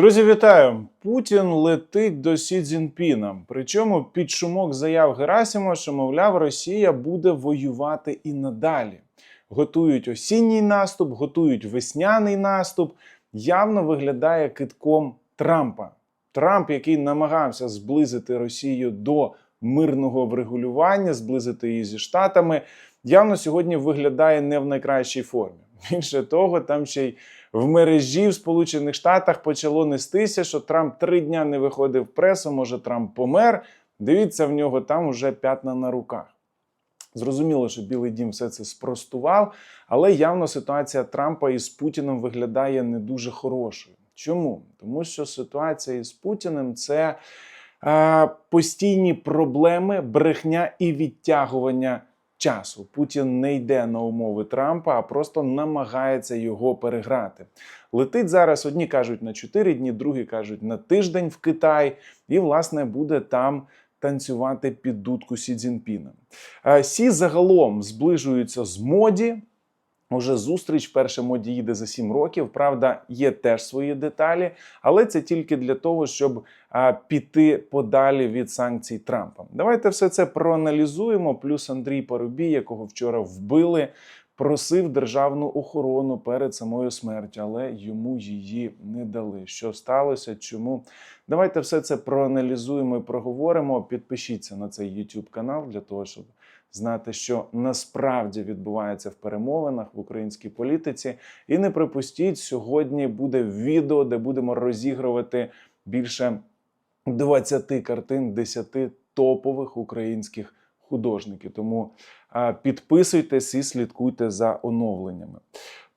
Друзі, вітаю! Путін летить до Сі Цзіньпіна. Причому під шумок заяв Герасимова, що мовляв, Росія буде воювати і надалі. Готують осінній наступ, готують весняний наступ. Явно виглядає китком Трампа. Трамп, який намагався зблизити Росію до мирного врегулювання, зблизити її зі Штатами, явно сьогодні виглядає не в найкращій формі. Більше того, там ще й в мережі в Сполучених Штатах почало нестися, що Трамп три дня не виходив в пресу, може Трамп помер. Дивіться, в нього там уже п'ятна на руках. Зрозуміло, що Білий Дім все це спростував, але явно ситуація Трампа із Путіним виглядає не дуже хорошою. Чому? Тому що ситуація із Путіним це е, постійні проблеми, брехня і відтягування часу. Путін не йде на умови Трампа, а просто намагається його переграти. Летить зараз. Одні кажуть на 4 дні, другі кажуть на тиждень в Китай, і власне буде там. Танцювати під дудку Сі Цзіньпіна. Е, Сі загалом зближуються з моді. Уже зустріч перша моді їде за 7 років. Правда, є теж свої деталі, але це тільки для того, щоб а, піти подалі від санкцій Трампа. Давайте все це проаналізуємо. Плюс Андрій Парубій, якого вчора вбили, просив державну охорону перед самою смертю, але йому її не дали. Що сталося? Чому? Давайте все це проаналізуємо і проговоримо. Підпишіться на цей YouTube канал для того, щоб знати, що насправді відбувається в перемовинах в українській політиці. І не припустіть, сьогодні буде відео, де будемо розігрувати більше 20 картин 10 топових українських художників. Тому підписуйтесь і слідкуйте за оновленнями.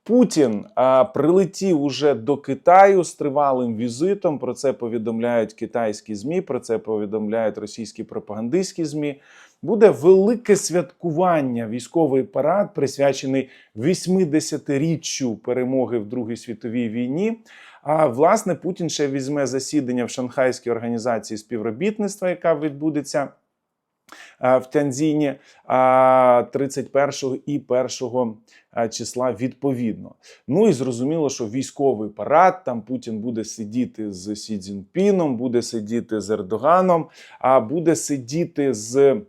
Путін а, прилетів уже до Китаю з тривалим візитом. Про це повідомляють китайські змі, про це повідомляють російські пропагандистські змі. Буде велике святкування, військовий парад, присвячений 80-річчю перемоги в Другій світовій війні. А власне Путін ще візьме засідання в Шанхайській організації співробітництва, яка відбудеться в Тянзіні а, 31 і 1 числа відповідно. Ну і зрозуміло, що військовий парад там Путін буде сидіти з Сі Цзіньпіном, буде сидіти з Ердоганом, а буде сидіти з.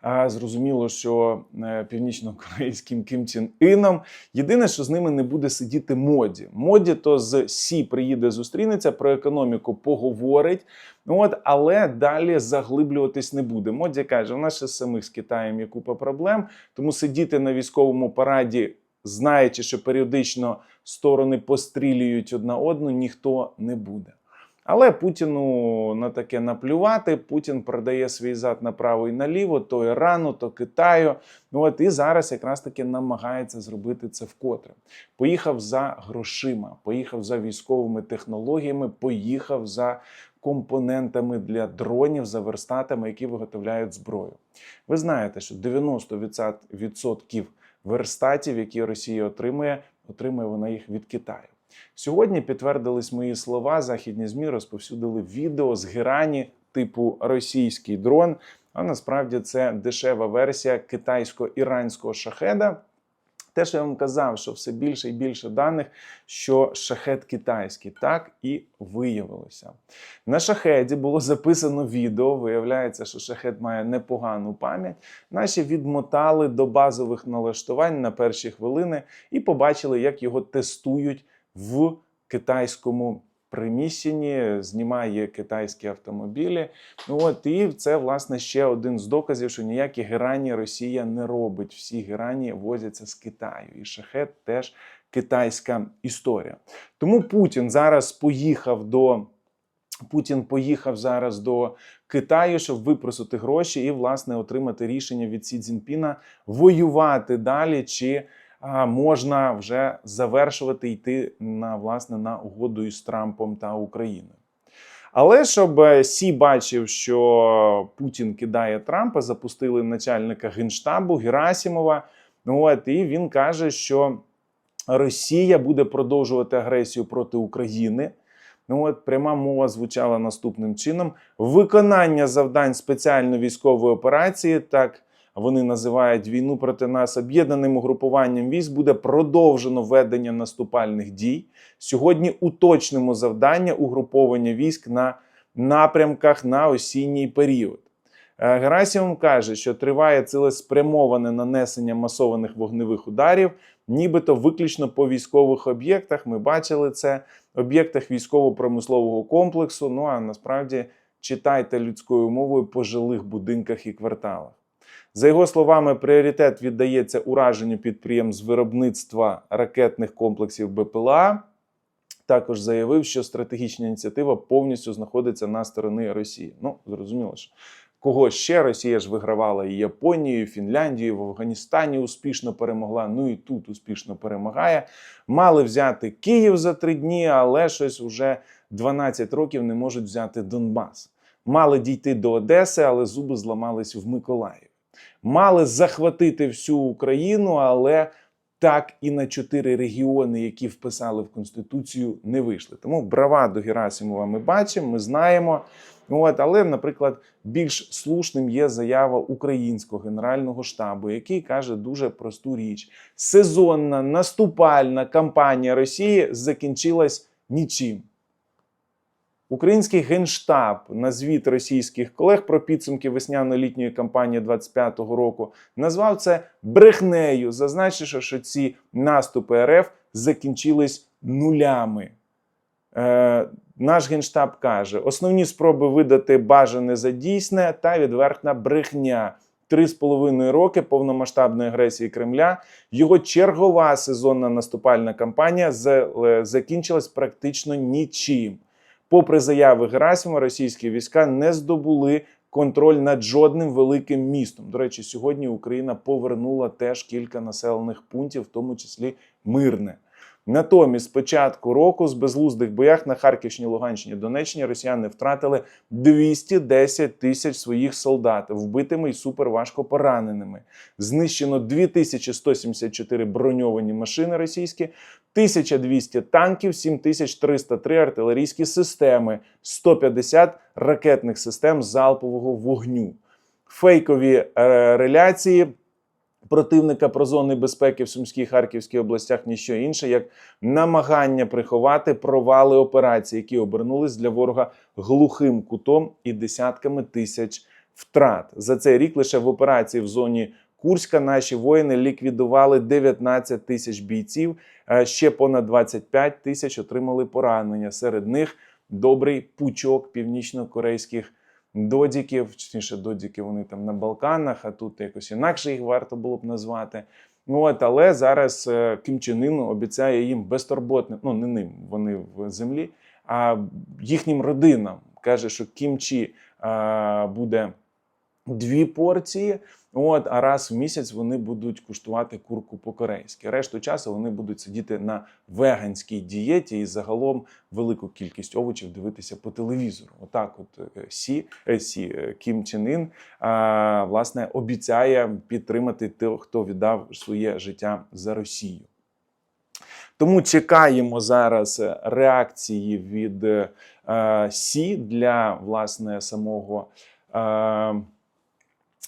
А, Зрозуміло, що е, північно-корейським Кім Чен Іном. Єдине, що з ними не буде сидіти моді. Моді то з Сі приїде зустрінеться, про економіку поговорить. От, але далі заглиблюватись не буде. Моді каже, у нас ще самих з Китаєм є купа проблем, тому сидіти на військовому параді, знаючи, що періодично сторони пострілюють одна одну, ніхто не буде. Але Путіну на таке наплювати. Путін продає свій зад направо і наліво, то Ірану, то Китаю. Ну от і зараз якраз таки намагається зробити це вкотре. Поїхав за грошима, поїхав за військовими технологіями, поїхав за компонентами для дронів, за верстатами, які виготовляють зброю. Ви знаєте, що 90% верстатів, які Росія отримує, отримує вона їх від Китаю. Сьогодні підтвердились мої слова. Західні змі розповсюдили відео з герані типу російський дрон. А насправді це дешева версія китайсько-іранського шахеда. Те, що я вам казав, що все більше і більше даних, що шахет китайський, так і виявилося. На шахеді було записано відео. Виявляється, що шахет має непогану пам'ять. Наші відмотали до базових налаштувань на перші хвилини і побачили, як його тестують в китайському приміщенні, знімає китайські автомобілі. Ну от і це власне ще один з доказів, що ніякі герані Росія не робить. Всі герані возяться з Китаю, і шахет теж китайська історія. Тому Путін зараз поїхав до. Путін поїхав зараз до Китаю, щоб випросити гроші і власне отримати рішення від Сі Цзіньпіна воювати далі чи можна вже завершувати йти на власне на угоду із Трампом та Україною. Але щоб Сі бачив, що Путін кидає Трампа, запустили начальника генштабу Герасімова. От і він каже, що Росія буде продовжувати агресію проти України. Ну от пряма мова звучала наступним чином: виконання завдань спеціальної військової операції так вони називають війну проти нас об'єднаним угрупуванням військ, буде продовжено ведення наступальних дій. Сьогодні уточнимо завдання угруповання військ на напрямках на осінній період. Е, Герасимов каже, що триває цілеспрямоване нанесення масованих вогневих ударів, нібито виключно по військових об'єктах. Ми бачили це об'єктах військово-промислового комплексу. Ну а насправді читайте людською мовою по жилих будинках і кварталах. За його словами, пріоритет віддається ураженню підприємств виробництва ракетних комплексів БПЛА. Також заявив, що стратегічна ініціатива повністю знаходиться на сторони Росії. Ну, зрозуміло, що кого ще Росія ж вигравала і Японію, і Фінляндію, в Афганістані успішно перемогла. Ну і тут успішно перемагає. Мали взяти Київ за три дні, але щось уже 12 років не можуть взяти Донбас. Мали дійти до Одеси, але зуби зламались в Миколаєві. Мали захватити всю Україну, але так і на чотири регіони, які вписали в Конституцію, не вийшли. Тому браваду Герасимова ми бачимо, ми знаємо. От, але, наприклад, більш слушним є заява українського генерального штабу, який каже дуже просту річ: сезонна наступальна кампанія Росії закінчилась нічим. Український генштаб на звіт російських колег про підсумки весняно-літньої кампанії 25-го року назвав це брехнею, зазначивши, що ці наступи РФ закінчились нулями. Е, наш генштаб каже: основні спроби видати бажане за дійсне та відвертна брехня. Три з половиною роки повномасштабної агресії Кремля його чергова сезонна наступальна кампанія е, закінчилась практично нічим. Попри заяви Герасимова, російські війська не здобули контроль над жодним великим містом. До речі, сьогодні Україна повернула теж кілька населених пунктів, в тому числі мирне. Натомість, з початку року, з безглуздих боях на Харківщині, Луганщині, Донеччині росіяни втратили 210 тисяч своїх солдат, вбитими і суперважко пораненими. Знищено 2174 броньовані машини російські, 1200 танків, 7303 артилерійські системи, 150 ракетних систем залпового вогню. Фейкові е, реляції противника про зони безпеки в Сумській Харківській областях ніщо інше, як намагання приховати провали операцій, які обернулись для ворога глухим кутом і десятками тисяч втрат. За цей рік лише в операції в зоні Курська наші воїни ліквідували 19 тисяч бійців. Ще понад 25 тисяч отримали поранення. Серед них добрий пучок північно-корейських додіків, точніше, додіки вони там на Балканах, а тут якось інакше їх варто було б назвати. Ну, От, але зараз е, Кім Чен Ын обіцяє їм безтурботне, ну не ним, вони в землі, а їхнім родинам каже, що кімчі буде дві порції. От, а раз в місяць вони будуть куштувати курку по-корейськи. Решту часу вони будуть сидіти на веганській дієті і загалом велику кількість овочів дивитися по телевізору. Отак, от е, Сі, е, Сі е, Кім Чен Ін, а, власне обіцяє підтримати тих, хто віддав своє життя за Росію. Тому чекаємо зараз реакції від е, Сі для власне самого. Е,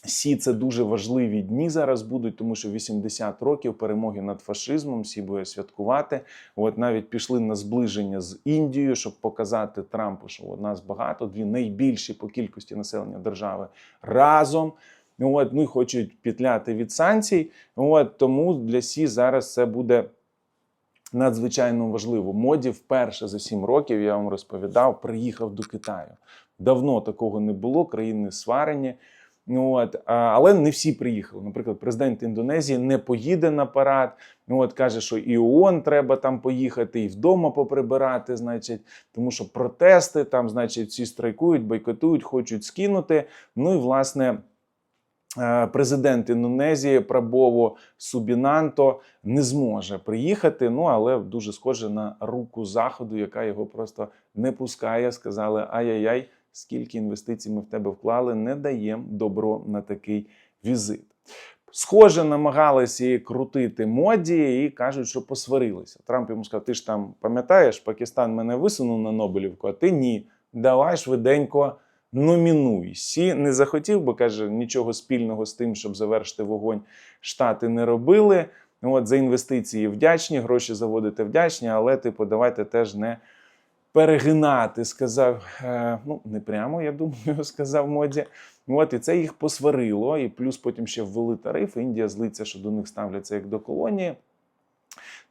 Сі це дуже важливі дні зараз будуть, тому що 80 років перемоги над фашизмом Сі буде святкувати. От навіть пішли на зближення з Індією, щоб показати Трампу, що от нас багато, дві найбільші по кількості населення держави разом. От, ну і хочуть петляти від санкцій. От тому для Сі зараз це буде надзвичайно важливо. Моді вперше за 7 років я вам розповідав, приїхав до Китаю. Давно такого не було, країни сварені. Ну, от, але не всі приїхали. Наприклад, президент Індонезії не поїде на парад. Ну, от каже, що і ООН треба там поїхати, і вдома поприбирати, значить, тому що протести там, значить, всі страйкують, бойкотують, хочуть скинути. Ну і власне. е, Президент Індонезії Прабово Субінанто не зможе приїхати. Ну але дуже схоже на руку заходу, яка його просто не пускає. Сказали: ай-яй-яй, скільки інвестицій ми в тебе вклали, не даємо добро на такий візит. Схоже, намагалися її крутити моді і кажуть, що посварилися. Трамп йому сказав: ти ж там пам'ятаєш, Пакистан мене висунув на Нобелівку, а ти ні. Давай швиденько Номінуй. Сі не захотів, бо каже, нічого спільного з тим, щоб завершити вогонь, штати не робили. От за інвестиції вдячні, гроші заводити вдячні, але типу, давайте теж не перегинати. Сказав, е, ну не прямо, я думаю, сказав моді. От і це їх посварило. І плюс потім ще ввели тариф. Індія злиться, що до них ставляться як до колонії.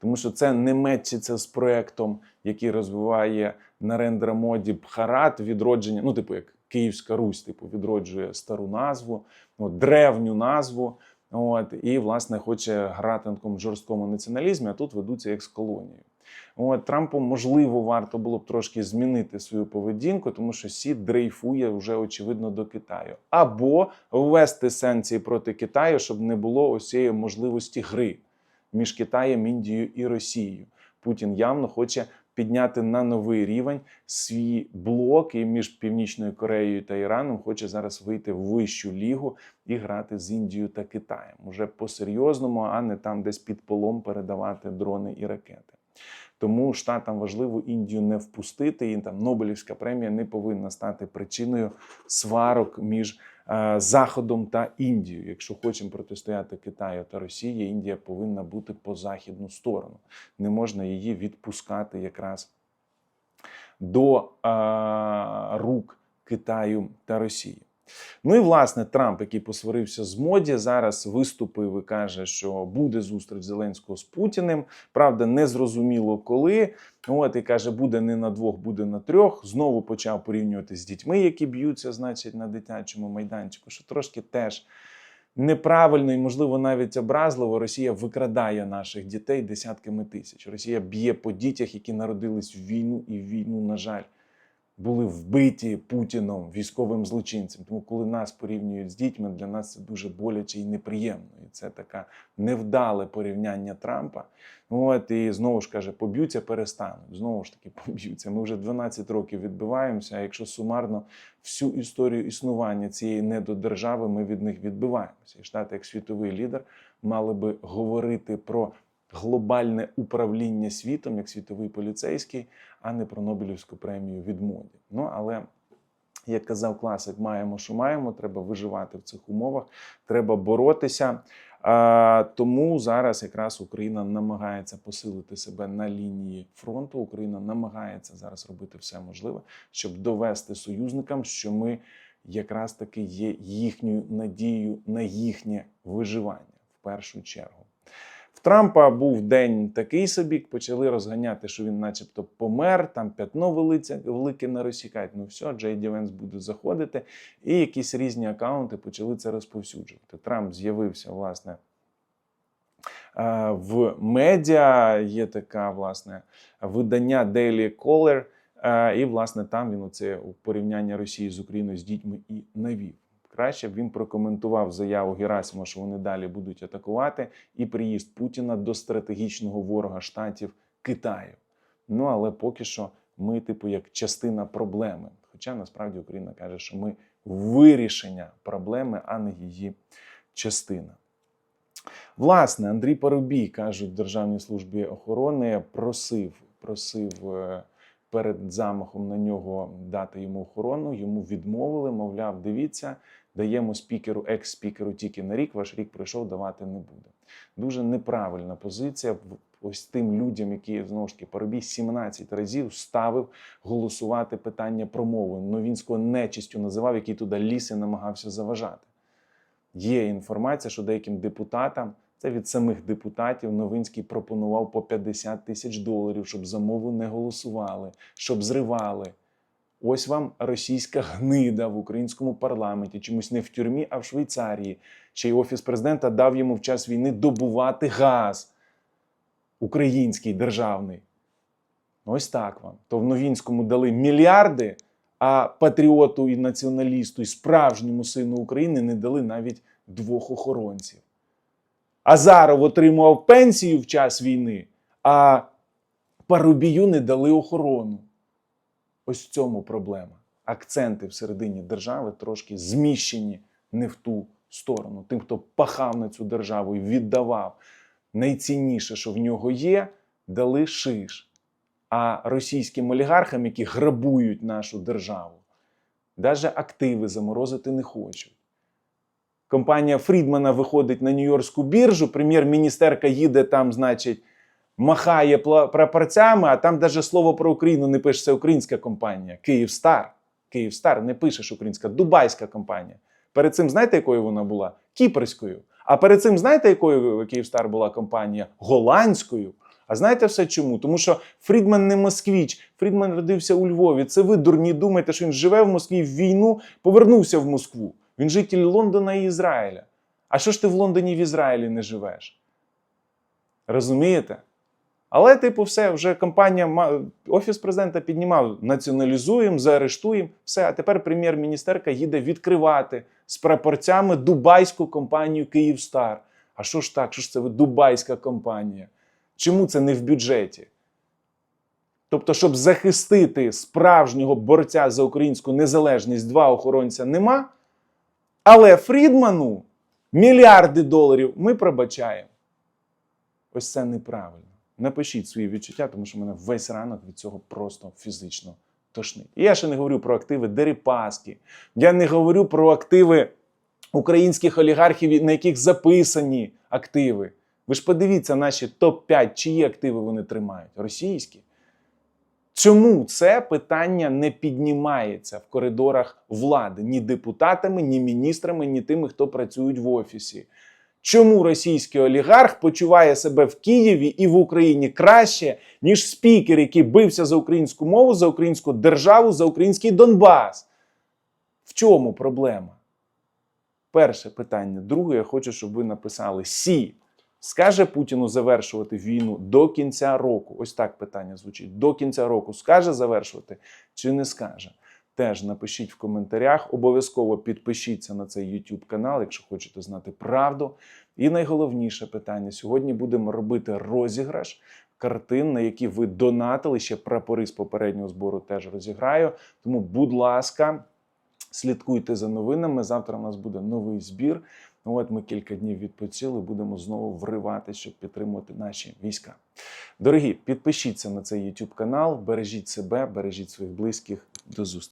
Тому що це не мечиться з проектом, який розвиває Нарендра Моді Бхарат, відродження, ну, типу, як Київська Русь, типу, відроджує стару назву, от, древню назву. От, і, власне, хоче грати на такому жорсткому націоналізмі, а тут ведуться як з колонією. От, Трампу, можливо, варто було б трошки змінити свою поведінку, тому що Сі дрейфує вже очевидно до Китаю. Або ввести санкції проти Китаю, щоб не було ось можливості гри між Китаєм, Індією і Росією. Путін явно хоче підняти на новий рівень свій блок і між Північною Кореєю та Іраном хоче зараз вийти в вищу лігу і грати з Індією та Китаєм. Уже по-серйозному, а не там десь під полом передавати дрони і ракети. Тому штатам важливо Індію не впустити, і там Нобелівська премія не повинна стати причиною сварок між е, Заходом та Індією. Якщо хочемо протистояти Китаю та Росії, Індія повинна бути по західну сторону. Не можна її відпускати якраз до е, рук Китаю та Росії. Ну і власне Трамп, який посварився з моді, зараз виступив і каже, що буде зустріч Зеленського з Путіним. Правда, не зрозуміло коли. От і каже, буде не на двох, буде на трьох. Знову почав порівнювати з дітьми, які б'ються, значить, на дитячому майданчику, що трошки теж. Неправильно і, можливо, навіть образливо Росія викрадає наших дітей десятками тисяч. Росія б'є по дітях, які народились в війну, і в війну, на жаль, були вбиті Путіном військовим злочинцем. Тому, коли нас порівнюють з дітьми, для нас це дуже боляче і неприємно. І це таке невдале порівняння Трампа. От і знову ж каже, поб'ються, перестануть. Знову ж таки, поб'ються. Ми вже 12 років відбиваємося. А якщо сумарно всю історію існування цієї недодержави, ми від них відбиваємося. І штати, як світовий лідер, мали би говорити про глобальне управління світом як світовий поліцейський, а не про Нобелівську премію від моді. Ну але як казав класик, маємо, що маємо. Треба виживати в цих умовах, треба боротися. Тому зараз якраз Україна намагається посилити себе на лінії фронту. Україна намагається зараз робити все можливе, щоб довести союзникам, що ми якраз таки є їхньою надією на їхнє виживання в першу чергу. Трампа був день такий собі, почали розганяти, що він, начебто, помер, там п'ятно велике, велике на Росії. Ну все, Джей Ді Венс буде заходити. І якісь різні акаунти почали це розповсюджувати. Трамп з'явився, власне. е, В медіа є така власне видання Daily Caller, е, і власне там він оце порівняння Росії з Україною з дітьми і навів. Краще б він прокоментував заяву Герасима, що вони далі будуть атакувати, і приїзд Путіна до стратегічного ворога штатів Китаю. Ну але поки що ми, типу, як частина проблеми. Хоча насправді Україна каже, що ми вирішення проблеми, а не її частина. Власне, Андрій Парубій, кажуть в Державній службі охорони, просив, просив е, перед замахом на нього дати йому охорону. Йому відмовили, мовляв, дивіться, даємо спікеру, екс-спікеру тільки на рік, ваш рік пройшов, давати не буде. Дуже неправильна позиція. Ось тим людям, які знову ж таки Парубій 17 разів ставив голосувати питання про мову. Новінського нечистю називав, який туди ліс і намагався заважати. Є інформація, що деяким депутатам, це від самих депутатів, Новинський пропонував по 50 тисяч доларів, щоб за мову не голосували, щоб зривали. Ось вам російська гнида в українському парламенті, чомусь не в тюрмі, а в Швейцарії. Чий офіс президента дав йому в час війни добувати газ український державний. Ось так вам. То в Новінському дали мільярди, а патріоту і націоналісту, і справжньому сину України не дали навіть двох охоронців. Азаров отримував пенсію в час війни, а Парубію не дали охорону. Ось в цьому проблема. Акценти всередині держави трошки зміщені не в ту сторону. Тим, хто пахав на цю державу і віддавав найцінніше, що в нього є, дали шиш. А російським олігархам, які грабують нашу державу, Навіть активи заморозити не хочуть. Компанія Фрідмана виходить на Нью-Йоркську біржу, прем'єр-міністерка їде там, значить, махає прапорцями, а там навіть слово про Україну не пише, це українська компанія. Київстар. Київстар не пишеш українська, дубайська компанія. Перед цим знаєте, якою вона була? Кіпрською. А перед цим знаєте, якою Київстар була компанія? Голландською. А знаєте все чому? Тому що Фрідман не москвіч, Фрідман родився у Львові. Це ви дурні думаєте, що він живе в Москві в війну, повернувся в Москву. Він житель Лондона і Ізраїля. А що ж ти в Лондоні в Ізраїлі не живеш? Розумієте? Але, типу, все, вже компанія, офіс президента піднімав, націоналізуємо, заарештуємо. Все, а тепер прем'єр-міністерка їде відкривати з прапорцями дубайську компанію Київстар. А що ж так? Що ж це дубайська компанія? Чому це не в бюджеті? Тобто, щоб захистити справжнього борця за українську незалежність, два охоронця нема. Але Фрідману мільярди доларів ми пробачаємо. Ось це неправильно. Напишіть свої відчуття, тому що мене весь ранок від цього просто фізично тошнить. І я ще не говорю про активи Дерипаски. Я не говорю про активи українських олігархів, на яких записані активи. Ви ж подивіться наші топ-5, чиї активи вони тримають? Російські. Чому це питання не піднімається в коридорах влади ні депутатами, ні міністрами, ні тими, хто працюють в офісі? Чому російський олігарх почуває себе в Києві і в Україні краще, ніж спікер, який бився за українську мову, за українську державу, за український Донбас? В чому проблема? Перше питання. Друге, я хочу, щоб ви написали Сі. Скаже Путіну завершувати війну до кінця року? Ось так питання звучить. До кінця року скаже завершувати чи не скаже? Теж напишіть в коментарях. Обов'язково підпишіться на цей YouTube канал, якщо хочете знати правду. І найголовніше питання: сьогодні будемо робити розіграш картин, на які ви донатили. Ще прапори з попереднього збору теж розіграю. Тому, будь ласка, слідкуйте за новинами. Завтра у нас буде новий збір. Ну от ми кілька днів відпочили, будемо знову вривати, щоб підтримувати наші війська. Дорогі, підпишіться на цей YouTube канал, бережіть себе, бережіть своїх близьких. До зустрічі.